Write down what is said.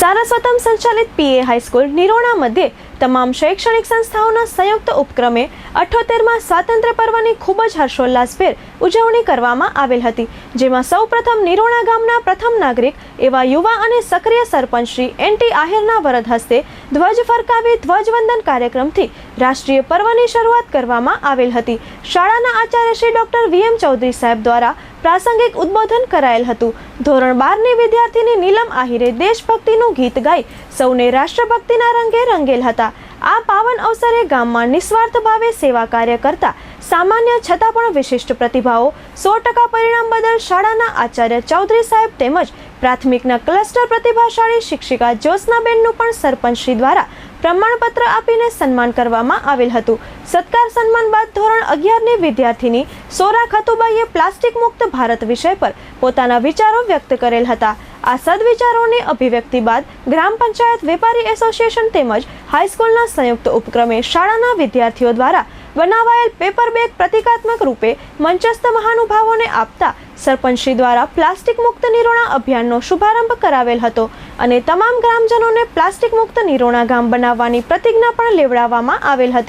सारस्वतम संचालित P A high school निरोणामध्ये તમામ શૈક્ષણિક સંસ્થાઓના સંયુક્ત ઉપક્રમે અઠોતેરમાં સ્વાતંત્ર્ય પર્વની ખૂબ જ હર્ષોલ્લાસભેર ઉજવણી કરવામાં આવેલ હતી, જેમાં સૌપ્રથમ નિરોણા ગામના પ્રથમ નાગરિક એવા યુવા અને સક્રિય સરપંચ શ્રી એન ટી આહિરના વરદ હસ્તે ધ્વજ ફરકાવી ધ્વજવંદન કાર્યક્રમથી રાષ્ટ્રીય પર્વની શરૂઆત કરવામાં આવેલ હતી. શાળાના Acharya Shri doctor V M Chaudhary સાહેબ દ્વારા પ્રાસંગિક ઉદ્બોધન કરાયેલ હતું. ધોરણ બારની વિદ્યાર્થીની નીલમ આહિરે દેશભક્તિનું ગીત ગાઈ સૌને રાષ્ટ્રભક્તિના રંગે રંગેલ હતા. આ પાવન અવસરે ગામમાં નિસ્વાર્થ ભાવે સેવા કાર્ય કરતા સામાન્ય છતાં પણ વિશિષ્ટ પ્રતિભાઓ, સો ટકા પરિણામ બદલ શાળાના આચાર્ય ચૌધરી સાહેબ તેમજ પ્રાથમિકના ક્લસ્ટર પ્રતિભાશાળી શિક્ષિકા જ્યોત્સનાબેનનું પણ સરપંચશ્રી દ્વારા પ્રમાણપત્ર આપીને સન્માન કરવામાં આવેલ હતું. સત્કાર સન્માન બાદ ધોરણ અગિયારની વિદ્યાર્થીની સોરા ખતુબાઈએ પ્લાસ્ટિક મુક્ત ભારત વિષય પર પોતાના વિચારો વ્યક્ત કરેલ હતા. આ સદવિચારોની અભિવ્યક્તિ બાદ ગ્રામ પંચાયત વેપારી એસોસિએશન તેમજ હાઈસ્કૂલના સંયુક્ત ઉપક્રમે શાળાના વિદ્યાર્થીઓ દ્વારા બનાવાયેલ પેપર બેગ પ્રતિકાત્મક રૂપે મંચસ્થ મહાનુભાવોને આપતા સરપંચશ્રી દ્વારા પ્લાસ્ટિક મુક્ત નિરોણા અભિયાનનો શુભારંભ કરાવેલ હતો અને તમામ ગ્રામજનોને પ્લાસ્ટિક મુક્ત નિરોણા ગામ બનાવવાની પ્રતિજ્ઞા પણ લેવડાવવામાં આવેલ હતી.